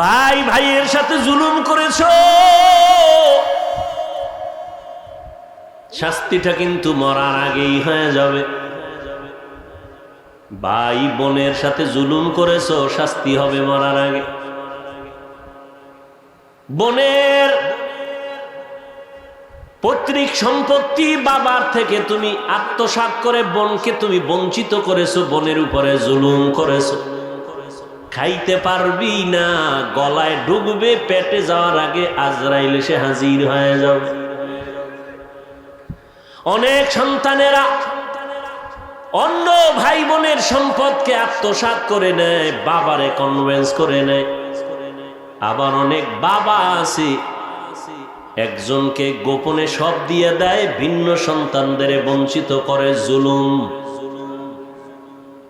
ভাই ভাইয়ের সাথে জুলুম করেছ? শাস্তিটা কিন্তু মরার আগেই হয়ে যাবে। ভাই বোনের সাথে জুলুম করেছ, শাস্তি হবে মরার আগে। বোনের পৈতৃক সম্পত্তি বাবার থেকে তুমি আত্মসাৎ করে বোনকে তুমি বঞ্চিত করেছ, বোনের উপরে জুলুম করেছ। খাইতে পারবি না, গলায় ডুববে পেটে যাওয়ার আগে আজরাইল এসে হাজির হয়ে যাবে অনেক সন্তানেরা অন্য ভাই বোনের সম্পদকে আত্মসাৎ করে নেয়, বাবারে কনভেন্স করে নেয়। আবার অনেক বাবা আছে, একজনকে গোপনে সব দিয়ে দেয়, ভিন্ন সন্তানদের বঞ্চিত করে জুলুম।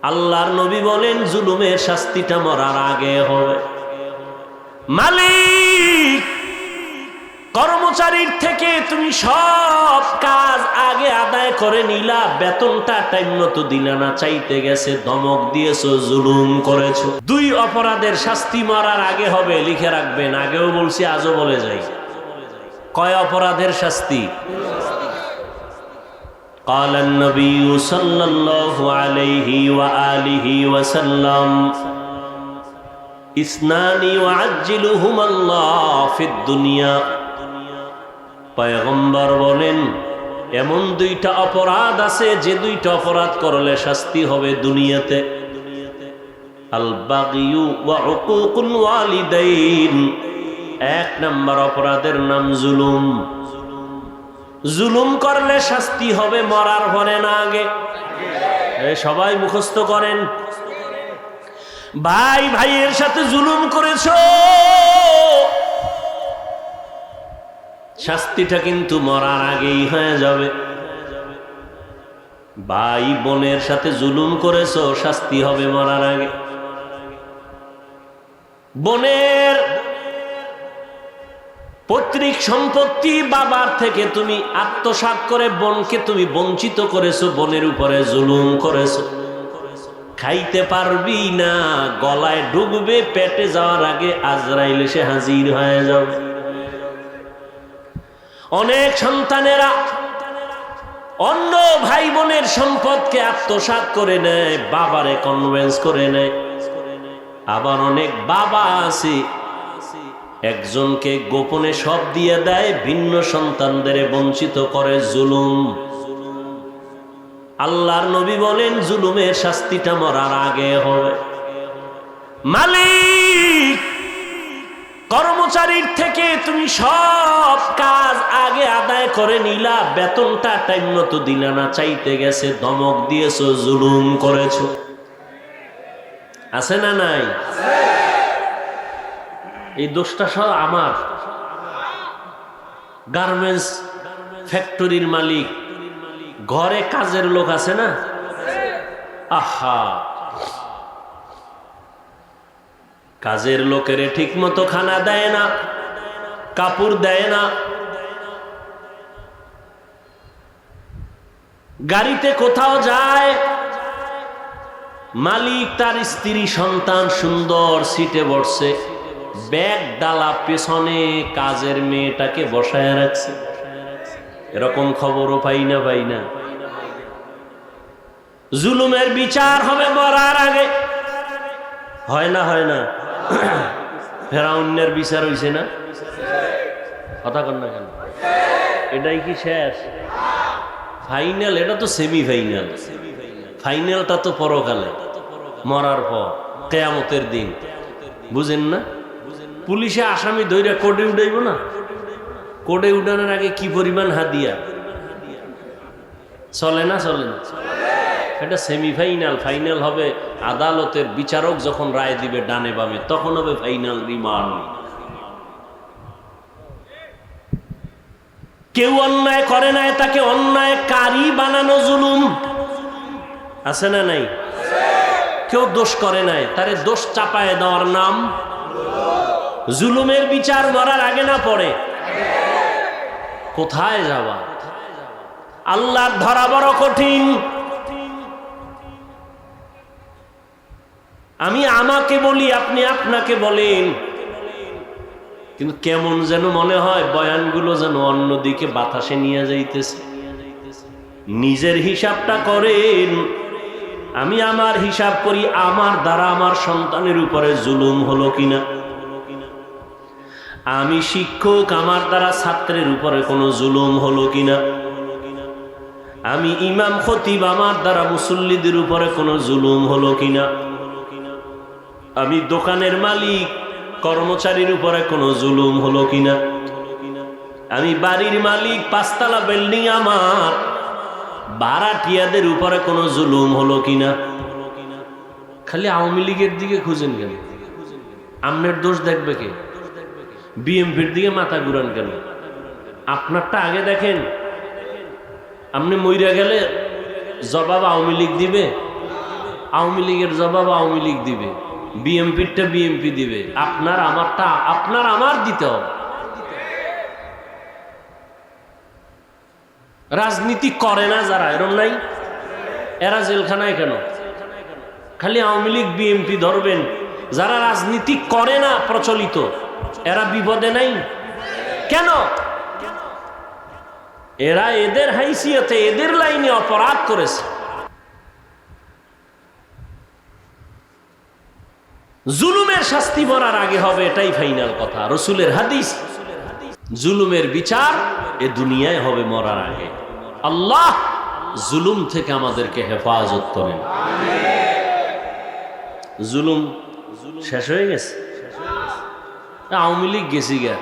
আল্লাহর নবী বলেন, জুলুমের শাস্তিটা মরার আগে হবে। মালিক, কর্মচারীর থেকে তুমি সব কাজ আগে আদায় করে নিলা, বেতনটা টাইম মতো দিলা না, চাইতে গেছে, ধমক দিয়েছ, জুলুম করেছ। দুই অপরাধের শাস্তি মরার আগে হবে, লিখে রাখবেন, আগেও বলছি, আজও বলে যাই। কয় অপরাধের শাস্তি? قال النبي صلى الله عليه وآله وسلم اثنان يعجلهما الله في الدنيا পয়গম্বর বলেন এমন দুইটা অপরাধ আছে যে দুইটা অপরাধ করলে শাস্তি হবে দুনিয়াতে আল বাগিয়ু ওয়া উকুকুল ওয়ালিদাইন এক নাম্বার অপরাধের নাম জুলুম জুলুম করলে শাস্তি হবে, মরার পরে না আগে। সবাই মুখস্থ করেন। ভাই, ভাইয়ের সাথে জুলুম করেছ? শাস্তিটা কিন্তু মরার আগেই হয়ে যাবে। ভাই, বোনের সাথে জুলুম করেছ, শাস্তি হবে মরার আগে। বোনের পৈতৃক সম্পত্তি বাবার থেকে তুমি আত্মসাৎ করে বোনকে তুমি বঞ্চিত করেছ, বোনের উপরে জুলুম করেছ। খাইতে পারবি না, গলায় ডুববে পেটে যাওয়ার আগে আজরাইল সে হাজির হয়ে যাবে। অনেক সন্তানেরা অন্য ভাই বোনের সম্পদকে আত্মসাৎ করে নেয়, বাবারে কনভেন্স করে নেয়। আবার অনেক বাবা আছে একজনকে গোপনে সব দিয়ে দেয়, ভিন্ন সন্তানদের বঞ্চিত করে জুলুম। আল্লাহর নবী বলেন, জুলুমের শাস্তিটা মরার আগে হবে। মালিক, কর্মচারীর থেকে তুমি সব কাজ আগে আদায় করে নিলা, বেতনটা টাইম মতো দিলা না, চাইতে গেছে ধমক দিয়েছ, জুলুম করেছ। আছে না নাই? এই দোষটা সব আমার। গার্মেন্টস ফ্যাক্টরির মালিক। ঘরে কাজের লোক আছে না? আহা। কাজের লোকেরে ঠিক মতো খানা দেয় না, কাপড় দেয় না। গাড়িতে কোথাও যায়, মালিক তার স্ত্রী সন্তান সুন্দর সিটে বসছে ব্যাগ ডালা পেছনে কাজের মেয়েটাকে বসায় রাখছে। এরকম খবরও পাই না পাই না। জুলুমের বিচার হবে মরার আগে। হয় না হয় না। ফেরাউন্নের বিচার হইছে না? কথা কন না কেন? এটাই কি শেষ? ফাইনাল, এটা তো সেমি ফাইনাল ফাইনালটা তো পরকালে। মরার পর, কেয়ামতের দিন। বুঝেন না? পুলিশে আসামি ধৈর্য কোর্টে উঠাইব না? কোর্টে উঠানোর আগে কি পরিমাণ হাদিয়া চলে না চলে না? এটা সেমিফাইনাল ফাইনাল হবে। আদালতের বিচারক যখন রায় দিবে ডানে বামে, তখন হবে ফাইনাল রিমান্ড কেউ অন্যায় করে নাই, তাকে অন্যায় কারি বানানো জুলুম। আছে না নাই? কেউ দোষ করে নাই, তারে দোষ চাপায় দেওয়ার নাম জুলুমের বিচার মরার আগে না পড়ে কোথায় যাওয়া? আল্লাহর ধরা বড় কঠিন। আমি আমাকে বলি, আপনি আপনাকে বলেন। কিন্তু কেমন যেন মনে হয়, বয়ানগুলো যেন অন্যদিকে বাতাসে নিয়ে যাইতেছে। নিজের হিসাবটা করেন। আমি আমার হিসাব করি, আমার দ্বারা আমার সন্তানের উপরে জুলুম হলো কিনা? আমি শিক্ষক, আমার দ্বারা ছাত্রের উপরে কোনো জুলুম হলো কিনা? আমি ইমাম, খতিব, আমার দ্বারা মুসল্লিদের উপরে কোনো জুলুম হলো কিনা? আমি দোকানের মালিক, কর্মচারীর উপরে কোনো জুলুম হলো কিনা? আমি বাড়ির মালিক, পাঁচতলা বিল্ডিং আমার ভাড়াটিয়াদের উপরে কোনো জুলুম হলো কিনা? খালি আওয়ামী লীগের দিকে খুঁজেন কেন? আমনের দোষ দেখবে কে? বিএমপির দিকে মাথা ঘুরান কেন? আপনারটা আগে দেখেন। আপনি মইরা গেলে জবাব আওয়ামী লীগ দিবে। আওয়ামী লীগের জবাব আওয়ামী লীগ দিবে। বিএমপিরটা বিএমপি দিবে। আপনার আমারটা, আপনার আমার দিতে হবে। রাজনীতি করে না যারা, এরম নাই? এরা জেলখানায় কেন? খালি আওয়ামী লীগ বিএমপি ধরবেন। যারা রাজনীতি করে না, প্রচলিত। এরা বিপদে নাই। কেন? এরা এদের হাইসিয়তে, এদের লাইনে অপরাধ করেছে। জুলুমের শাস্তি মরার আগে হবে এটাই ফাইনাল কথা। রসুলের হাদিস, জুলুমের বিচার এ দুনিয়ায় হবে মরার আগে। আল্লাহ জুলুম থেকে আমাদেরকে হেফাজত করেন। জুলুম শেষ হয়ে গেছে। আওয়ামী লীগ গেছি গা।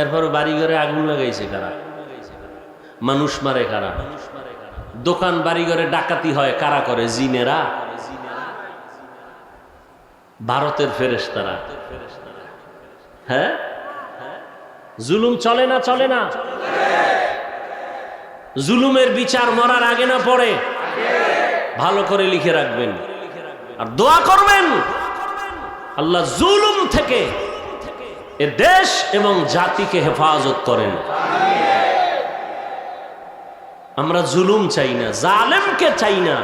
এরপর বাড়ি ঘরে আগুন লাগাইছে কারা? মানুষ মারে কারা? দোকান বাড়ি ঘরে ডাকাতি হয়, কারা করে? জিনেরা? ভারতের ফেরেশতারা। হ্যাঁ? জুলুম চলে না চলে না? জুলুমের বিচার মরার আগে না পড়ে ভালো করে লিখে রাখবেন। আর দোয়া করবেন। আল্লাহ জুলুম থেকে এ দেশ এবং জাতিকে হেফাজত করেন। আমরা জুলুম চাই না, জালেমকে চাই না।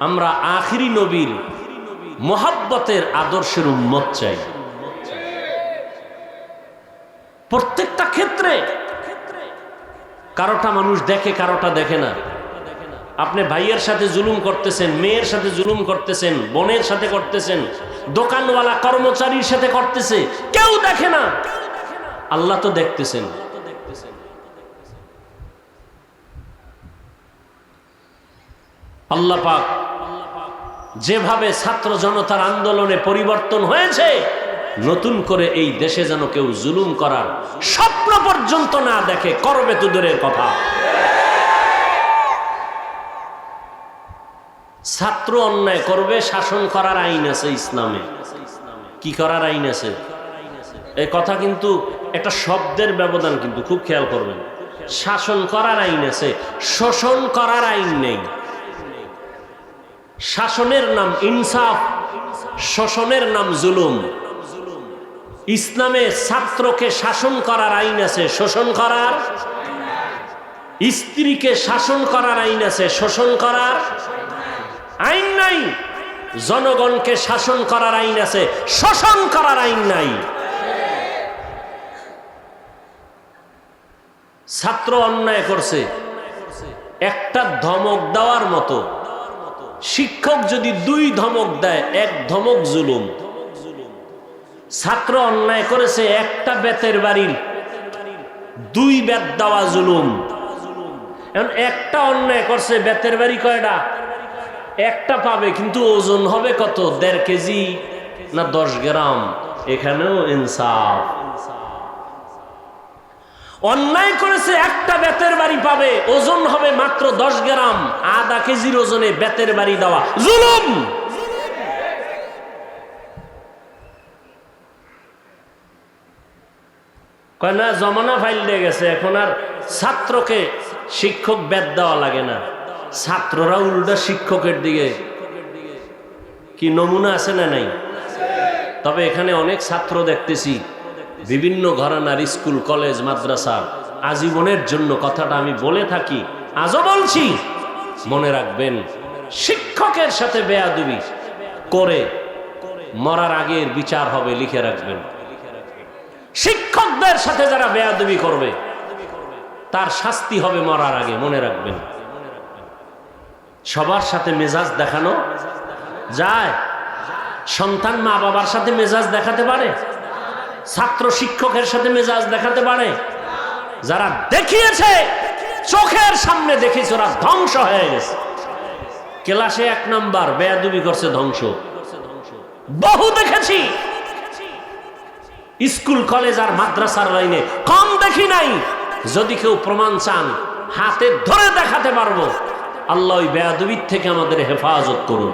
আমরা আখিরি নবীর মোহাব্বতের আদর্শের উন্মত চাই। প্রত্যেকটা ক্ষেত্রে কারোটা মানুষ দেখে, কারোটা দেখে না। আপনি ভাইয়ের সাথে জুলুম করতেছেন, মেয়ের সাথে জুলুম করতেছেন, বোনের সাথে করতেছেন দোকানওয়ালা কর্মচারীর সাথে করতেছে, কেউ দেখে না। আল্লাহ তো দেখতেছেন। আল্লাহ পাক যেভাবে ছাত্র জনতার আন্দোলনে পরিবর্তন হয়েছে, নতুন করে এই দেশে যেন কেউ জুলুম করার স্বপ্ন পর্যন্ত না দেখে, করবে তো দূরের কথা। ছাত্র অন্যায় করবে, শাসন করার আইন আছে ইসলামে। কি করার আইন আছে? এই কথা কিন্তু একটা শব্দের ব্যবধান কিন্তু খুব খেয়াল করবেন। শাসন করার আইন আছে, শোষণ করার আইন নেই। শাসনের নাম ইনসাফ, শোষণের নাম জুলুম। ইসলামে ছাত্রকে শাসন করার আইন আছে, শোষণ করার। স্ত্রীকে শাসন করার আইন আছে, শোষণ করার। আইন নাই। জনগণকে শাসন করার আইন আছে, শোষণ করার আইন নাই। ছাত্র অন্যায় করছে, একটা ধমক দেওয়ার মতো। শিক্ষক যদি দুই ধমক দেয়, এক ধমক জুলুম। ছাত্র অন্যায় করেছে, একটা বেতের বাড়ির। দুই বেত দেওয়া জুলুম। এখন একটা অন্যায় করছে, বেতের বাড়ি কয়টা? একটা পাবে, কিন্তু ওজন হবে কত? দেড় কেজি না দশ গ্রাম? এখানেও ইনসাফ। অন্যায় করেছে একটা বেতের বাড়ি পাবে, ওজন হবে মাত্র দশ গ্রাম। আধা কেজির ওজনে বেতের বাড়ি দেওয়া। জুলুম! কয় জমানা ফাইল দিয়ে গেছে, এখন আর ছাত্রকে শিক্ষক বেদ দেওয়া লাগে না। ছাত্ররা উল্টা শিক্ষকের দিকে। কি নমুনা আছে না নাই? তবে এখানে অনেক ছাত্র দেখতেছি। বিভিন্ন ঘরানার স্কুল, কলেজ মাদ্রাসার আজীবনের জন্য কথাটা আমি বলে থাকি, আজও বলছি। মনে রাখবেন, শিক্ষকের সাথে বেয়াদুবি করে মরার আগের বিচার হবে লিখে রাখবেন। শিক্ষকদের সাথে যারা বেয়াদবি করবে, তার শাস্তি হবে মরার আগে, মনে রাখবেন। সবার সাথে মেজাজ দেখানো যায়। সন্তান মা বাবার সাথে মেজাজ দেখাতে পারে। ছাত্র শিক্ষকের সাথে মেজাজ দেখাতে পারে। যারা দেখিয়েছে, চোখের সামনে দেখেছে ওরা ধ্বংস হয়ে গেছে। ক্লাসে এক নাম্বার, বেয়াদুবি করছে, ধ্বংস। বহু দেখেছি। স্কুল, কলেজ আর মাদ্রাসার লাইনে কম দেখি নাই। যদি কেউ প্রমাণ চান, হাতে ধরে দেখাতে পারব। আল্লাহ ওই বেয়াদবির থেকে আমাদের হেফাজত করুন।